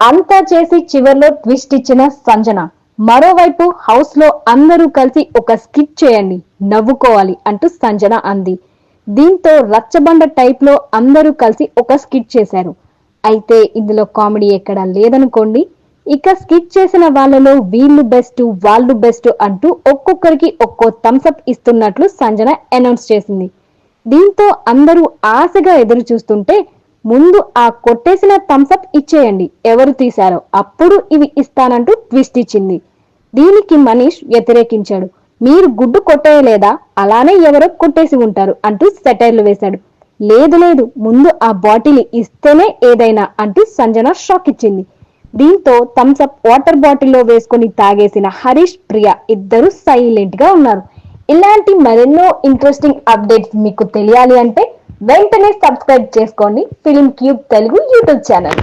అంతా చేసి చివర్లో ట్విస్ట్ ఇచ్చిన సంజన. మరోవైపు హౌస్లో అందరూ కలిసి ఒక స్కిట్ చేయండి నవ్వుకోవాలి అంటూ సంజన అంది. దీంతో రచ్చబండ టైప్లో అందరూ కలిసి ఒక స్కిట్ చేశారు. అయితే ఇందులో కామెడీ ఎక్కడా లేదనుకోండి. ఇక స్కిట్ చేసిన వాళ్ళలో వీళ్ళు బెస్ట్ వాళ్ళు బెస్ట్ అంటూ ఒక్కొక్కరికి ఒక్కో థమ్స్అప్ ఇస్తున్నట్లు సంజన అనౌన్స్ చేసింది. దీంతో అందరూ ఆశగా ఎదురు చూస్తుంటే ముందు ఆ కొట్టేసిన థమ్స్అప్ ఇచ్చేయండి. ఎవరు తీశారో. అప్పుడు ఇవి ఇస్తానంటూ ట్విస్ట్ ఇచ్చింది. దీనికి మనీష్ వ్యతిరేకించాడు. మీరు గుడ్డు కొట్టేయలేదా అలానే ఎవరో కొట్టేసి ఉంటారు అంటూ సెటైర్లు వేశాడు. లేదు లేదు. ముందు ఆ బాటిల్ ఇస్తేనే ఏదైనా అంటూ సంజన షాక్ ఇచ్చింది. దీంతో థమ్స్అప్ వాటర్ బాటిల్లో వేసుకొని తాగేసిన హరీష్ ప్రియ ఇద్దరు సైలెంట్గా ఉన్నారు. ఇలాంటి మరెన్నో ఇంట్రెస్టింగ్ అప్డేట్స్ మీకు తెలియాలి అంటే వెంటనే సబ్స్క్రైబ్ చేసుకోండి film cube Telugu YouTube channel.